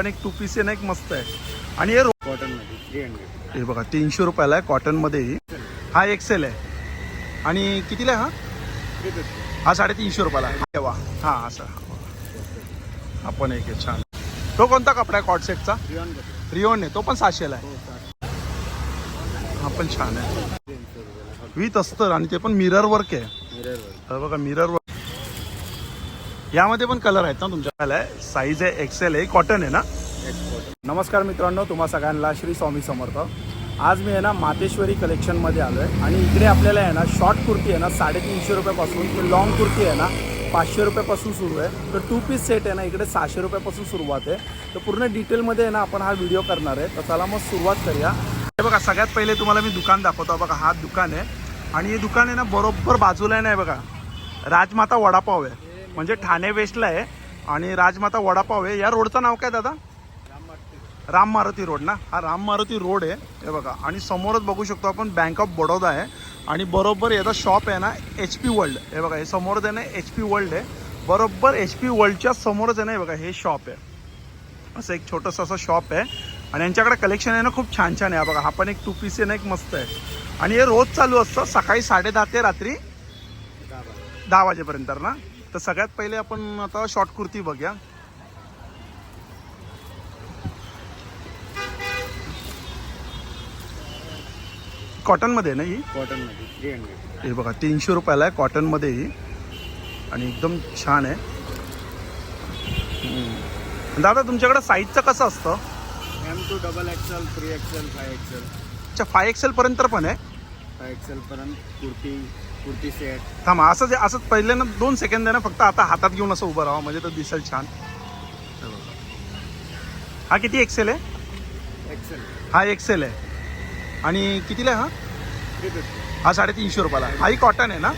पण एक to piece आहे ना एक मस्त आहे. आणि हे कॉटनमध्ये थ्री हंड्रेड हे बघा तीनशे रुपयाला आहे कॉटनमध्ये. ही हा एक्सेल आहे. आणि कितीला आहे हा? थ्री फिफ्टी हा साडेतीनशे रुपयाला आहे. तेव्हा हा असं. हा पण एक आहे छान. तो कोणता कपडा आहे कॉट सेटचा रिऑन कपडे रिओन आहे. तो पण सहाशेला आहे. हो साठ. हा पण छान आहे. तीनशे रुपयाला विथ अस्तर आणि ते पण मिरर वर्क आहे. हे बघा मिरर वर्क यामध्ये पण कलर आहेत ना तुमच्याकडे साईज आहे एक्सेल आहे कॉटन आहे ना? नमस्कार मित्रांनो तुम्हा सगळ्यांना श्री स्वामी समर्थ. आज मी आहे ना मातेश्वरी कलेक्शनमध्ये आलो आहे आणि इकडे आपल्याला आहे ना शॉर्ट कुर्ती आहे ना साडेतीनशे रुपयापासून ते लॉंग कुर्ती आहे ना पाचशे रुपयापासून सुरू आहे. तर टू पीस सेट आहे ना इकडे सहाशे रुपयापासून सुरुवात आहे. तर पूर्ण डिटेलमध्ये आहे ना आपण हा व्हिडिओ करणार आहे. तर चला मग सुरुवात करूया. हे बघा सगळ्यात पहिले तुम्हाला मी दुकान दाखवतो. बघा हा दुकान आहे. आणि हे दुकान आहे ना बरोबर बाजूला आहे ना बघा. राजमाता वडापाव आहे. म्हणजे ठाणे वेस्टला आहे आणि राजमाता वडापाव आहे. या रोडचं नाव काय दादा? राम मारुती रोड ना? हा राम मारुती रोड आहे. हे बघा. आणि समोरच बघू शकतो आपण बँक ऑफ बडोदा आहे. आणि बरोबर याचा शॉप आहे ना एच पी वर्ल्ड हे बघा हे समोरच आहे ना एच पी वर्ल्ड आहे. बरोबर एच पी वर्ल्डच्या समोरच आहे ना हे बघा हे शॉप आहे. असं एक छोटंसं असं शॉप आहे. आणि यांच्याकडे कलेक्शन आहे ना खूप छान छान आहे. बघा हा पण एक टू पीस आहे ना एक मस्त आहे. आणि हे रोज चालू असतं सकाळी साडेदहा ते रात्री दहा वाजेपर्यंत ना? तर सगळ्यात पहिले आपण आता शॉर्ट कुर्ती बघूया. कॉटनमध्ये ना ही? कॉटनमध्ये थ्री हंड्रेड हे बघा तीनशे रुपयाला आहे कॉटनमध्ये ही. आणि एकदम छान आहे. दादा तुमच्याकडे साईजचं कसं असतं? M to double XL three XL five XL अच्छा फाय एक्सेलपर्यंत पण आहे. फाय एक्सेल पर्यंत कुर्ती कुर्ती सेट थांबा असं जे असं पहिले ना दोन सेकंद आहे ना फक्त आता हातात घेऊन असं उभं राहा म्हणजे तर दिसेल छान. हे बघा. हा किती एक्सेल आहे? एक्सेल हा एक्सेल आहे. आणि कितीला आहे हा? थ्री फिफ्टी हा साडेतीनशे रुपयाला. हाही कॉटन आहे ना?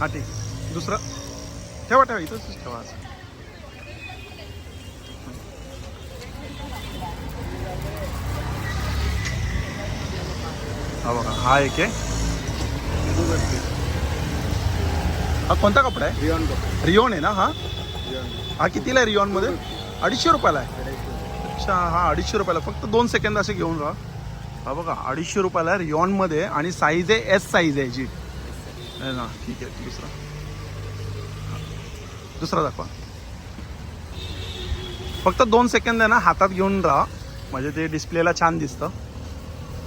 हा ठीक. दुसरं? ठेवा ठेवा. इथंच ठेवा असं. हा बघा हा एक आहे. हा कोणता कपडा आहे? कपडे. रिओन आहे ना हा? हा कितीला आहे रिओनमध्ये? अडीचशे रुपयाला आहे. अच्छा हा अडीचशे रुपयाला. फक्त दोन सेकंद असे घेऊन राहा. हा बघा अडीचशे रुपयाला आहे रिओनमध्ये आणि साईज आहे एस साईज आहे आहे ना ठीक आहे दुसरा. दुसरा दाखवा. फक्त दोन सेकंद आहे ना हातात घेऊन राहा. म्हणजे ते डिस्प्लेला छान दिसतं.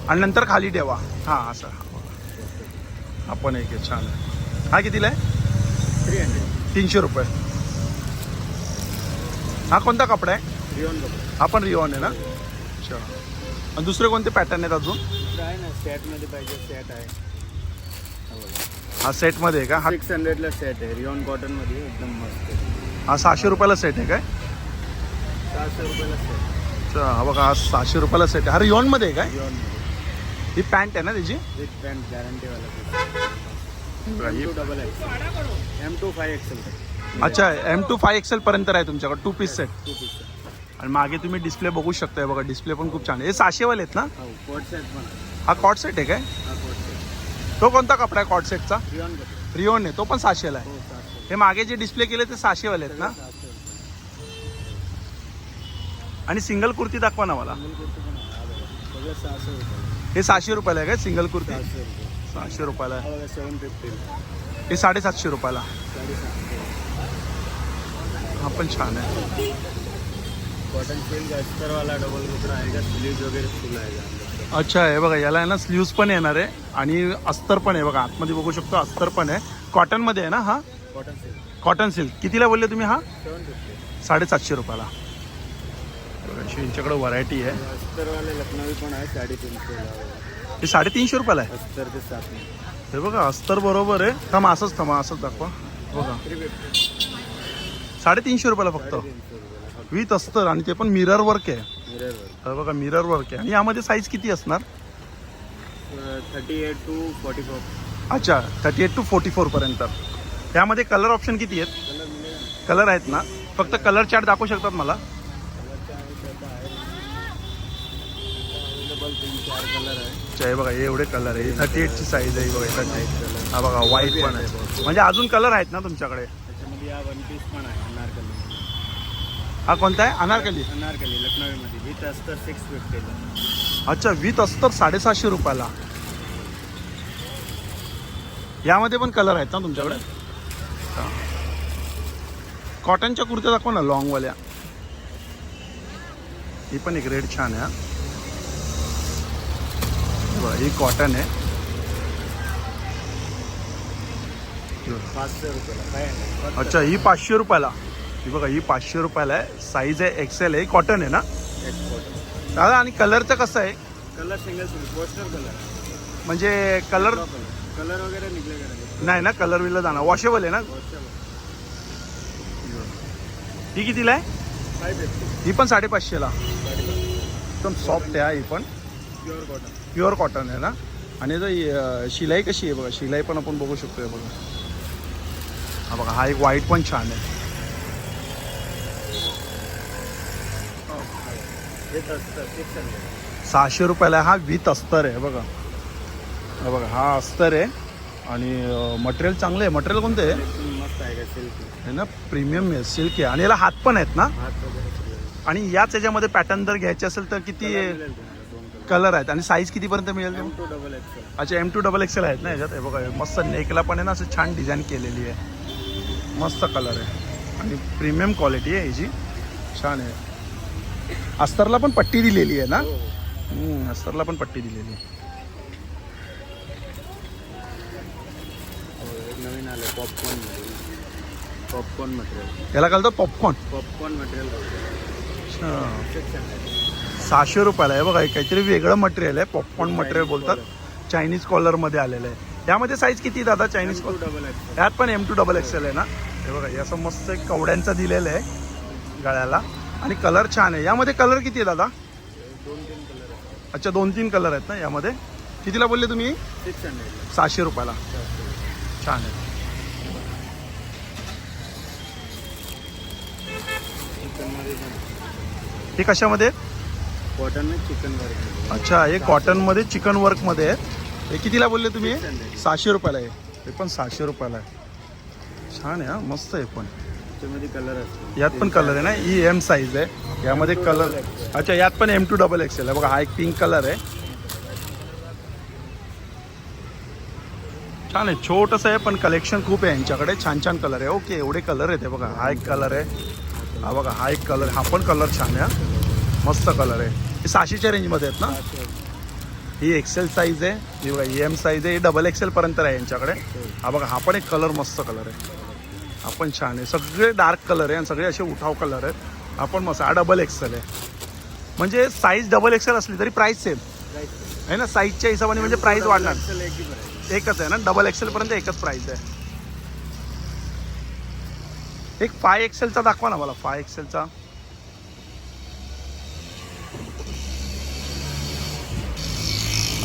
आणि नंतर खाली ठेवा. हां असं. हा बघा हा पण एक आहे छान आहे. हा कितीला आहे? थ्री हंड्रेड तीनशे रुपये. हा कोणता कपडा आहे? रिऑन कपडे हा पण रिओन आहे ना? अच्छा. आणि दुसरे कोणते पॅटर्न आहेत अजून? आहे ना सेटमध्ये पाहिजे सेट आहे. हा सेटमध्ये आहे का? हा सिक्स हंड्रेडला सेट आहे. रिऑन कॉटनमध्ये एकदम मस्त हा सहाशे रुपयाला सेट आहे काय? सहाशे रुपयाला सेट अच्छा हा बघा हा सहाशे रुपयाला सेट आहे. हा रिओनमध्ये आहे काय? रिऑन ही पॅन्ट आहे ना त्याची? विथ पॅन्ट गॅरंटीवाला बघा, M he- to double M to five XL अच्छा एम टू फाय एक्सेल पर्यंत आहे तुमच्याकडे two piece set two piece आणि मागे तुम्ही डिस्प्ले बघू शकताय बघा डिस्प्ले पण खूप छान आहे. हे सहाशेवाले आहेत ना? हो कोट सेट पण आहे. हा कॉट सेट आहे काय? हा तो कोणता कपडा आहे कॉट सेटचा रिओन आहे तो पण सहाशेला आहे. हो सहाशे हे मागे जे डिस्प्ले केले ते सहाशेवाले आहेत ना? आणि सिंगल कुर्ती दाखवा ना मला. आहे. हा सहाशे रुपये सहाशे रुपयाला आहे काय? सिंगल कुर्ती? सहाशे रुपये. सहाशे रुपयाला आहे. हा सेवन फिफ्टी हे साडेसातशे रुपयाला. हा पण छान आहे. कॉटन सिल्क अस्तरवाला डबल कपडा आहे का? स्लीव्ज वगैरे फुल आहे का? अंदर? अच्छा हे बघा याला आहे ना स्लीव्स पण येणार आहे आणि अस्तर पण आहे बघा. आतमध्ये बघू शकतो अस्तर पण आहे. कॉटनमध्ये आहे ना हा? कॉटन सिल्क कॉटन सिल्क कितीला बोलले तुम्ही हा? सेवन फिफ्टी साडेसातशे रुपयाला. अशी यांच्याकडे व्हरायटी आहे. अस्तरवाले लखनवी पण आहे साडेतीनशे हे साडेतीनशे रुपयाला आहे? अस्तर ते सात हे बघा अस्तर बरोबर आहे. थांबा असंच थांबा असंच दाखवा. बघा. साडेतीनशे रुपयाला फक्त. रुपयाला विथ अस्तर आणि ते पण मिरर वर्क आहे. मिररवर हे बघा मिरर वर्क आहे. आणि यामध्ये साईज किती असणार? Thirty eight to forty four अच्छा थर्टी एट टू फोर्टी फोरपर्यंत यामध्ये कलर ऑप्शन किती आहेत? कलर मिळेल कलर आहेत ना. फक्त कलर चार्ट दाखवू शकतात मला कलरच्या आहे त्याचा आहे अवेलेबल तीन चार कलर आहे हे बघा हे एवढे कलर आहे. थर्टी एटची साईज आहे ही बघा थर्टी कलर हा बघा व्हाईट पण आहे. म्हणजे अजून कलर आहेत ना तुमच्याकडे? त्याच्यामध्ये या वन पीस पण आहे अनारकली. हा कोणता आहे? अनारकली? अनारकली लखनौमध्ये विथ अस्तर सिक्स फिफ्टीला अच्छा विथ अस्तर साडेसहाशे रुपयाला. यामध्ये पण कलर आहेत ना तुमच्याकडे? हा. कॉटनच्या कुर्त्या दाखवा ना लॉंगवाल्या ही पण एक रेड छान आहे हा. हे. बघा, ही कॉटन आहे. हे. पाचशे रुपयाला अच्छा ही पाचशे रुपयाला. ही बघा ही पाचशे रुपयाला आहे. साईज आहे एक्सेल आहे. कॉटन आहे ना? दादा आणि कलरचं कसं आहे? Colour single single poster colour म्हणजे कलर कलर वगैरे निघले नाही ना कलर विलर जाणार. वॉशेबल आहे ना? ही कितीला आहे? ही पण साडेपाचशेला. एकदम सॉफ्ट आहे ही पण. प्युअर कॉटन प्युअर कॉटन आहे ना? आणि अं, शिलाई कशी आहे बघा? शिलाई पण आपण बघू शकतो हे बघा. हा बघा हा एक व्हाईट पण छान आहे. सहाशे रुपयाला हा विथ अस्तर आहे बघा. हा बघा हा अस्तर आहे. आणि मटेरियल चांगलं आहे. मटेरियल कोणतं आहे? मस्त आहे का हे ना प्रीमियम आहे सिल्क आहे. आणि याला हात पण आहेत ना. आणि याच याच्यामध्ये पॅटर्न जर घ्यायचे असेल तर किती कलर आहेत. आणि साईज कितीपर्यंत मिळेल एम टू डबल एक्सेल अच्छा एम टू डबल एक्सेल आहेत ना याच्यात? हे बघा हे मस्त नेकला पण आहे ना असं छान डिझाईन केलेली आहे. मस्त कलर आहे. आणि प्रीमियम क्वालिटी आहे ह्याची छान आहे. अस्तरला पण पट्टी दिलेली आहे ना? हो. हम्म, अस्तरला पण पट्टी दिलेली आहे. हो, एक नवीन आलं पॉपकॉर्न मटेरियल पॉपकॉर्न मटेरियल याला पॉपकॉर्न पॉपकॉर्न मटेरियल सहाशे रुपयाला आहे बघा हे काहीतरी वेगळं मटेरियल आहे. पॉपकॉर्न मटेरियल बोलतात. चायनीज कॉलरमध्ये आलेलं आहे. यामध्ये साईज किती आहे दादा? चायनीज कॉलर यात पण एम टू डबल एक्सेल आहे ना? हे बघा हे असं मस्त एक कवड्यांचा दिलेलं आहे गळ्याला. आणि कलर छान आहे. यामध्ये कलर किती आहे दादा? अच्छा दोन तीन कलर आहेत ना यामध्ये? कितीला बोलले तुम्ही? सहाशे रुपयाला. छान आहे. हे कशामध्ये? कॉटन चिकन वर्क अच्छा हे कॉटनमध्ये चिकन वर्कमध्ये आहे. हे कितीला बोलले तुम्ही? 600. सहाशे रुपयाला आहे. हे पण सहाशे रुपयाला आहे. छान आहे हा मस्त आहे पण. त्याच्यामध्ये कलर असतो. यात पण कलर आहे ना? ही एम साईज आहे. यामध्ये कलर अच्छा यात पण एम टू डबल एक्सेल आहे. बघा हा एक पिंक कलर आहे. छान आहे छोटंसं आहे पण कलेक्शन खूप आहे यांच्याकडे. छान छान कलर आहे. ओके एवढे कलर आहेत बघा. हा एक कलर आहे. हा बघा हा एक कलर हा पण कलर छान आहे. मस्त कलर आहे. हे सहाशेच्या रेंजमध्ये आहेत ना? ही एक्सेल साईज आहे. ही बघा एम साईज आहे. ही डबल एक्सेल पर्यंत आहे यांच्याकडे. हा बघा हा पण एक कलर मस्त कलर आहे. हा पण छान आहे. सगळे डार्क कलर आहे आणि सगळे असे उठाव कलर आहेत. हा पण मस्त हा डबल एक्सेल आहे. म्हणजे साईज डबल एक्सेल असली तरी प्राईस सेम आहे ना? साईजच्या हिशोबाने म्हणजे प्राईस वाढणार. एक्सेल एकच आहे ना? डबल एक्सेल पर्यंत एकच प्राईस आहे. एक फाय एक्सेलचा दाखवा ना मला. फाय एक्सेलचा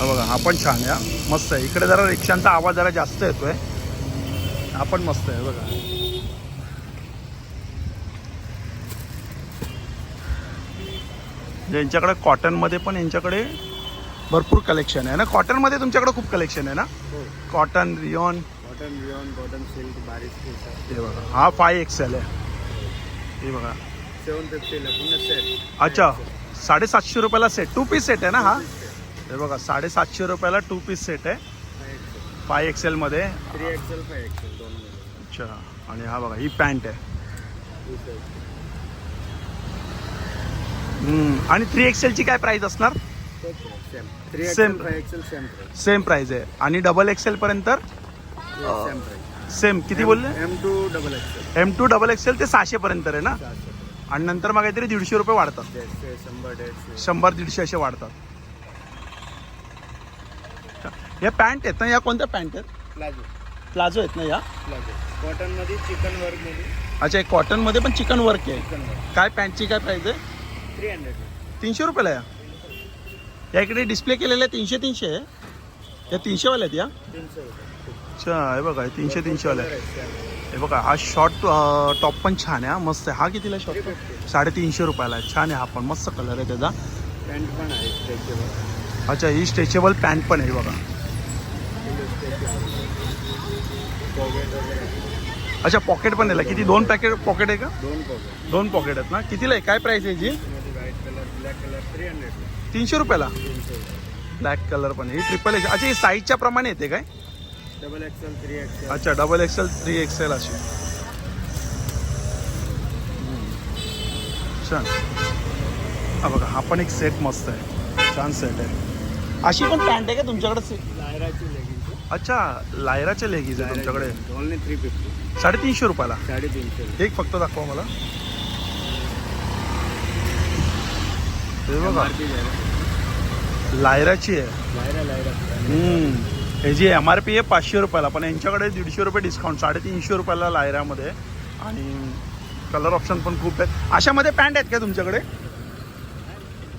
बघा हा पण छान आहे. मस्त आहे. इकडे जरा रिक्षांचा आवाज जरा जास्त येतोय. हा पण मस्त आहे बघा. यांच्याकडे कॉटनमध्ये पण यांच्याकडे भरपूर कलेक्शन आहे ना? कॉटनमध्ये तुमच्याकडे खूप कलेक्शन आहे ना? Cotton rayon cotton rayon cotton silk बारीक हे बघा हा फाय एक्सेल आहे. हे बघा. सेवन फिफ्टीला पूर्ण सेट अच्छा साडेसातशे रुपयाला सेट टू पीस सेट आहे ना हा? हे बघा साडेसातशे रुपयाला टू पीस सेट आहे. फाय एक्सेलमध्ये थ्री एक्सेल फाय एक्सेल दोन अच्छा आणि हा बघा ही पॅन्ट आहे. आणि थ्री एक्सेलची काय प्राईस असणार? सेम सेम प्राइस प्राईस आहे. आणि डबल एक्सेल पर्यंत सेम प्राइस सेम किती बोलले? M to double XL M to double XL ते सहाशे पर्यंत आहे ना? आणि नंतर मग काहीतरी दीडशे रुपये वाढतात. शंभर दीडशे असे वाढतात. या पॅन्ट आहेत ना या कोणत्या पॅन्ट आहेत? प्लाझो. प्लाझो आहेत ना या? प्लाझो. कॉटनमध्ये चिकन वर्कमध्ये अच्छा एक कॉटनमध्ये पण चिकन वर्क आहे. चिकन वर्क. काय पॅन्टची काय प्राईस आहे? Three hundred. तीनशे रुपयाला या? या इकडे डिस्प्ले केलेले आहे तीनशे तीनशे आहे. या तीनशेवाल्या आहेत या? तीनशे रुपये. अच्छा हे बघा हे तीनशे तीनशेवाल्या आहेत. हे बघा हा शॉर्ट टॉप पण छान आहे हा. मस्त आहे. हा कितीला शॉर्ट. साडेतीनशे रुपयाला आहे. छान आहे हा पण. मस्त कलर आहे त्याचा. पॅन्ट पण आहे स्ट्रेचेबल अच्छा ही स्ट्रेचेबल पॅन्ट पण आहे हे बघा. पॉकेट वगैरे. अच्छा पॉकेट पण आहे किती? दोन पॅकेट पॉकेट आहे का? दोन पॉकेट दोन पॉकेट आहेत ना? कितीला आहे? काय प्राइस आहे याची मध्ये white colour black colour three हंड्रेडला तीनशे रुपयाला? ब्लॅक कलर पण. ही ट्रिपल एक्स अच्छा ही साईजच्या प्रमाणे येते काय? डबल एक्सेल थ्री एक्सेल अच्छा डबल एक्सेल थ्री एक्सेल अशी. छान. हा बघा हा पण एक सेट मस्त आहे. छान सेट आहे. अशी पण पॅन्ट आहे का तुमच्याकडे? लायराची अच्छा लायराचे लेगीज आहे तुमच्याकडे? ओनली थ्री फिफ्टी साडेतीनशे रुपयाला? साडेतीनशे. एक फक्त दाखवा मला. हे बघा. लायराची आहे. Lyra Lyra. हे जी एम आर पी आहे पाचशे रुपयाला. पण यांच्याकडे दीडशे रुपये डिस्काउंट साडेतीनशे रुपयाला लायरामध्ये. आणि कलर ऑप्शन पण खूप आहेत. अशामध्ये पॅन्ट आहेत का तुमच्याकडे?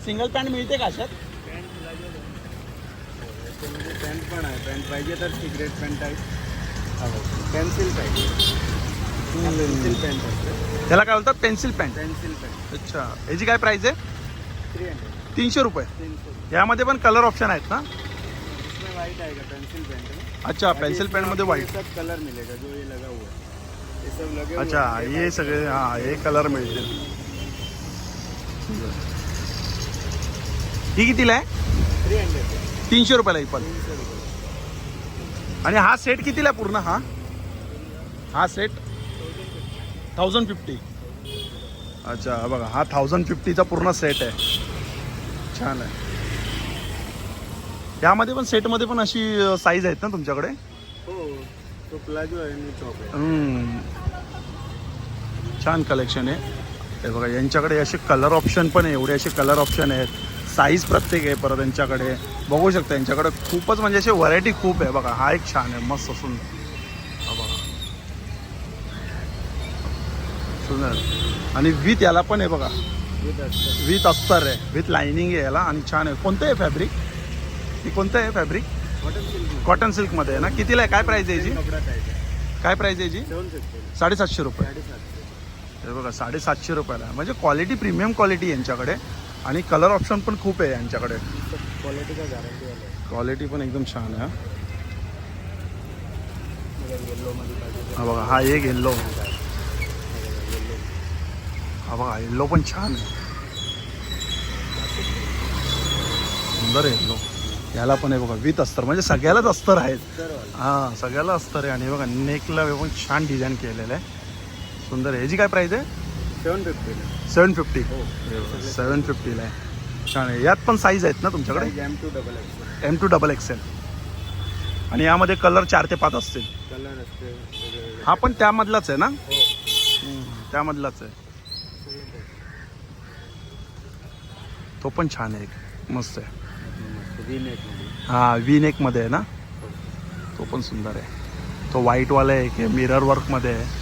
सिंगल पॅन्ट मिळते का अशात? याच्यामध्ये पॅन्ट पण आहे. पॅन्ट पाहिजे तर सिगरेट पॅन्ट आहे. पेन्सिल पाहिजे. पेन्सिल पॅन्ट असते त्याला काय बोलतात पेन्सिल पॅन्ट पेन्सिल पॅन्ट अच्छा. याची काय प्राइस आहे? थ्री हंड्रेड तीनशे रुपये. यामध्ये पण कलर ऑप्शन आहेत ना? इसमें वाइट आएगा पेंसिल पेंट में अच्छा पेन्सिल पॅन्टमध्ये व्हाईट कलर मिलेगा जो ये लगा हुआ है. ये सब लगे हुए अच्छा हैं। हे सगळे हां हे कलर मिळतील. ही कितीला आहे? थ्री हंड्रेड तीनशे रुपयाला ही पण आणि हा सेट कितीला पूर्ण हा? हा सेट थाउजंड फिफ्टी अच्छा बघा हा थाउजंड फिफ्टीचा पूर्ण सेट आहे. छान आहे. यामध्ये पण सेटमध्ये पण अशी साईज आहेत ना तुमच्याकडे? हो तो प्लाजो आहे. छान कलेक्शन आहे. हे बघा यांच्याकडे असे कलर ऑप्शन पण आहे एवढे असे कलर ऑप्शन आहेत. साईज प्रत्येक आहे परत यांच्याकडे. बघू शकता यांच्याकडे खूपच म्हणजे अशी व्हरायटी खूप आहे. बघा हा एक छान आहे मस्त सुंदर. सुंदर. आणि विथ याला पण आहे बघा. विथ अस्तर आहे. विथ लाइनिंग आहे याला आणि छान आहे. कोणतं आहे फॅब्रिक ही कोणतं आहे फॅब्रिक कॉटन सिल्क कॉटन सिल्कमध्ये आहे ना? कितीला आहे? काय प्राईज आहे याची? काय प्राईज आहे याची? साडेसातशे रुपये. हे बघा साडेसातशे रुपयाला. म्हणजे क्वालिटी प्रीमियम क्वालिटी यांच्याकडे. आणि कलर ऑप्शन पण खूप आहे यांच्याकडे. क्वालिटी का गॅरंटी आहे? क्वालिटी पण एकदम छान आहे हा. बघा हा एक येल्लो हा बघा येल्लो पण छान आहे. सुंदर आहे येल्लो याला पण आहे बघा विथ अस्तर. म्हणजे सगळ्यालाच अस्तर आहेत. हा सगळ्याला अस्तर आहे. आणि बघा नेकला पण छान डिझाईन केलेलं आहे. सुंदर आहे. ह्याची काय प्राईस आहे? Seven fifty. Seven fifty. हो. सेवन फिफ्टीला आहे. छान आहे. यात पण साईज आहेत ना तुमच्याकडे? M to double X M to double XL आणि यामध्ये कलर चार ते पाच असतील. कलर असते वेगवेगळे. हा पण त्यामधलाच आहे ना? हो. त्यामधलाच आहे. तो पण छान आहे एक. मस्त आहे. व्ही नेकमध्ये. हा वी नेकमध्ये आहे ना? तो पण सुंदर आहे. तो व्हाईटवाला आहे की मिरर वर्कमध्ये आहे.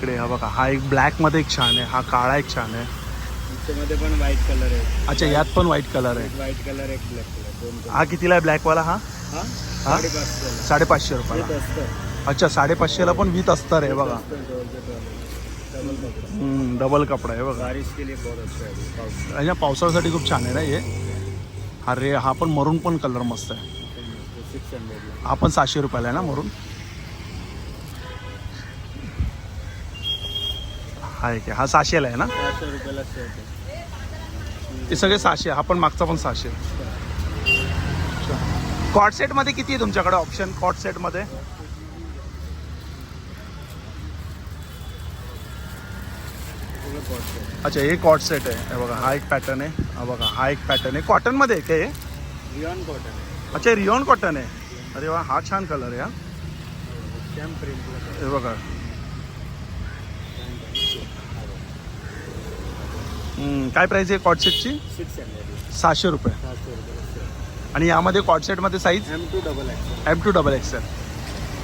इकडे हा बघा हा एक ब्लॅकमध्ये एक छान आहे हा काळा एक छान आहे. त्याच्यामध्ये पण व्हाईट कलर आहे. अच्छा यात पण व्हाईट कलर आहे. व्हाईट कलर एक ब्लॅक कलर दोन हा कितीला आहे ब्लॅकवाला हा? हा? हा? साडेपाचशे साडेपाचशे रुपयाला. येत असतं अच्छा साडेपाचशेला पण वीत अस्तर आहे बघा. डबल कपड़ा हम्म, डबल कपडा आहे बघा. बारिश के लिए बहुत अच्छा है आणि पावसाळ्यासाठी खूप छान आहे ना हे? हा रे हा पण मरून पण कलर मस्त आहे. सिक्स हंड्रेड हा पण सहाशे रुपयाला आहे ना मरून? हा एक आहे हा सहाशेला आहे ना? रुपयाला आहे. ते सगळे सहाशे हा पण मागचा पण सहाशे. कॉट सेटमध्ये किती आहे तुमच्याकडे ऑप्शन कॉट सेटमध्ये अच्छा हे कॉट सेट आहे. हे बघा हा एक पॅटर्न आहे. हा बघा हा एक पॅटर्न आहे. कॉटनमध्ये आहे का हे रियॉन कॉटन अच्छा रिओन कॉटन आहे. अरे वा हा छान कलर आहे हा. हे बघा. काय प्राईस आहे कॉट सेटची सिक्स हंड्रेड सहाशे रुपये. सातशे रुपयाला शर्ट आणि यामध्ये कॉट सेटमध्ये size M to double X M to double XL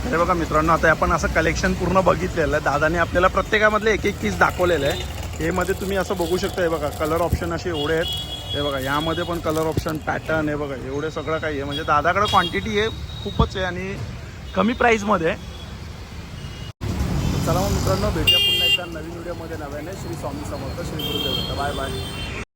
हे बघा मित्रांनो आता आपण असं कलेक्शन पूर्ण बघितलेलं आहे. दादाने आपल्याला प्रत्येकामधले एक एक पीस दाखवलेलं आहे. हे मध्ये तुम्ही असं बघू शकता हे बघा कलर ऑप्शन असे एवढे आहेत. हे बघा यामध्ये पण कलर ऑप्शन पॅटर्न आहे बघा एवढे सगळं काही आहे. म्हणजे दादाकडे क्वांटिटी आहे खूपच आहे आणि कमी प्राईजमध्ये चला मग मित्रांनो भेटूया मध्ये नव्याने श्री स्वामी समर्थ श्री गुरुदेव. Bye bye.